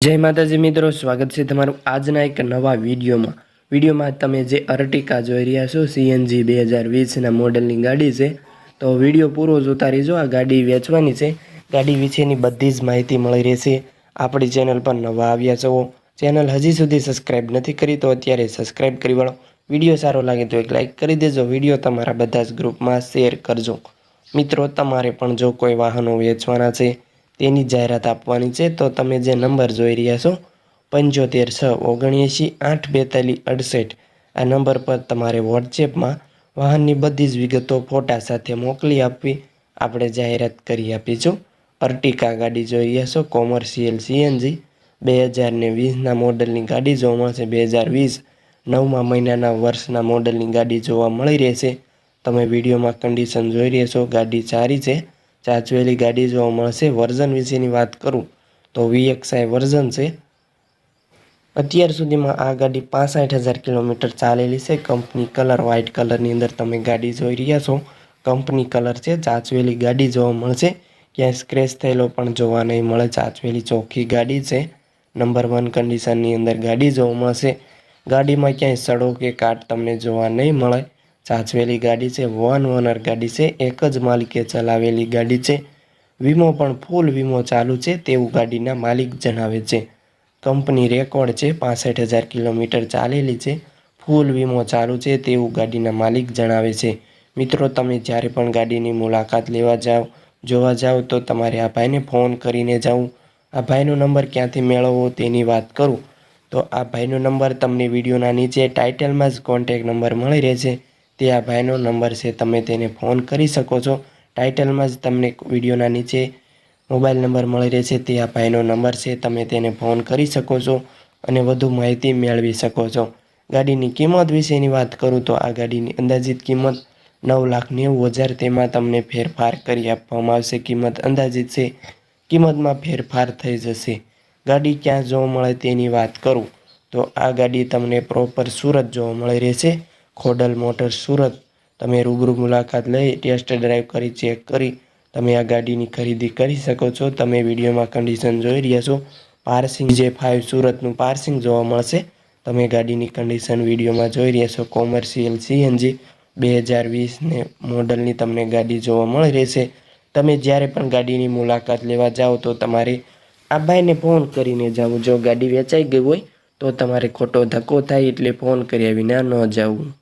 જય માતાજી મિત્રો, સ્વાગત છે તમારું આજના એક નવા વિડીયોમાં. વિડીયોમાં તમે જે અર્ટિકા જોઈ રહ્યા છો સીએનજી બે હજાર વીસના મોડલની ગાડી છે, તો વીડિયો પૂરો જોતા રહેજો. આ ગાડી વેચવાની છે. ગાડી વિશેની બધી જ માહિતી મળી રહેશે. આપણી ચેનલ પર નવા આવ્યા છો, ચેનલ હજી સુધી સબસ્ક્રાઈબ નથી કરી, તો અત્યારે સબસ્ક્રાઈબ કરી વાળો. વીડિયો સારો લાગે તો એક લાઇક કરી દેજો. વીડિયો તમારા બધા જ ગ્રુપમાં શેર કરજો. મિત્રો, તમારે પણ જો કોઈ વાહનો વેચવાના છે તેની જાહેરાત આપવાની છે. તો તમે જે નંબર જોઈ રહ્યા છો, પંચોતેર છ ઓગણએંશી આઠ બેતાલીસ અડસઠ, આ નંબર પર તમારે વોટ્સએપમાં વાહનની બધી જ વિગતો ફોટા સાથે મોકલી આપવી. આપણે જાહેરાત કરી આપીશું. અર્ટિકા ગાડી જોઈ રહ્યા છો, કોમર્શિયલ સીએનજી. બે હજાર ને વીસના મોડલની ગાડી જોવા મળશે. બે હજાર વીસ નવમા મહિનાના વર્ષના મોડલની ગાડી જોવા મળી રહેશે. તમે વિડીયોમાં કન્ડિશન જોઈ રહ્યા છો, ગાડી સારી છે. ચાચવેલી ગાડી જોવા મળશે. વર્ઝન વિશેની વાત કરું તો વીએક્સઆઈ વર્ઝન છે. અત્યાર સુધીમાં આ ગાડી પાસઠ હજાર કિલોમીટર ચાલેલી છે. કંપની કલર વ્હાઇટ કલરની અંદર તમે ગાડી જોઈ રહ્યા છો. કંપની કલર છે. ચાચવેલી ગાડી જોવા મળશે. ક્યાંય સ્ક્રેચ થયેલો પણ જોવા નહીં મળે. ચાચવેલી ચોખ્ખી ગાડી છે. નંબર વન કન્ડિશનની અંદર ગાડી જોવા મળશે. ગાડીમાં ક્યાંય સડો કે કાટ તમને જોવા નહીં મળે. સાચવેલી ગાડી છે, વન ઓનર ગાડી છે, એક જ માલિકે ચલાવેલી ગાડી છે. વીમો પણ ફૂલ વીમો ચાલુ છે, તેવું ગાડીના માલિક જણાવે છે. કંપની રેકોર્ડ છે, પાસઠ હજાર કિલોમીટર ચાલેલી છે, ફૂલ વીમો ચાલુ છે, તેવું ગાડીના માલિક જણાવે છે. મિત્રો, તમે જ્યારે પણ ગાડીની મુલાકાત લેવા જાઓ જોવા જાઓ તો તમારે આ ભાઈને ફોન કરીને જાઉં આ ભાઈનો નંબર ક્યાંથી મેળવવો તેની વાત કરું. તો આ ભાઈનો નંબર તમને વિડીયોના નીચે ટાઇટલમાં જ કોન્ટેક નંબર મળી રહેશે. તે આ ભાઈનો નંબર છે, તમે તેને ફોન કરી શકો છો. ટાઇટલમાં જ તમને વિડીયોના નીચે મોબાઈલ નંબર મળી રહેશે, તે આ ભાઈનો નંબર છે, તમે તેને ફોન કરી શકો છો અને વધુ માહિતી મેળવી શકો છો. ગાડીની કિંમત વિશેની વાત કરું તો આ ગાડીની અંદાજિત કિંમત નવ લાખ નેવું હજાર, તેમાં તમને ફેરફાર કરી આપવામાં આવશે. કિંમત અંદાજિત છે, કિંમતમાં ફેરફાર થઈ જશે. ગાડી ક્યાં જોવા મળે તેની વાત કરું તો આ ગાડી તમને પ્રોપર સુરત જોવા મળી રહેશે. ખોડલ મોટર સુરત. તમે રૂબરૂ મુલાકાત લઈ ટેસ્ટ ડ્રાઈવ કરી ચેક કરી તમે આ ગાડીની ખરીદી કરી શકો છો. તમે વિડીયોમાં કન્ડિશન જોઈ રહ્યા છો. પાર્સિંગ જે ફાઇવ સુરતનું પાર્સિંગ જોવા મળશે. તમે ગાડીની કન્ડિશન વિડીયોમાં જોઈ રહ્યા છો. કોમર્શિયલ સીએનજી બે હજાર વીસને મોડલની તમને ગાડી જોવા મળી રહેશે. તમે જ્યારે પણ ગાડીની મુલાકાત લેવા જાઓ તો તમારે આ ભાઈને ફોન કરીને જાવું જો ગાડી વેચાઈ ગઈ હોય તો તમારે ખોટો ધક્કો થાય એટલે ફોન કર્યા વિના ન જવું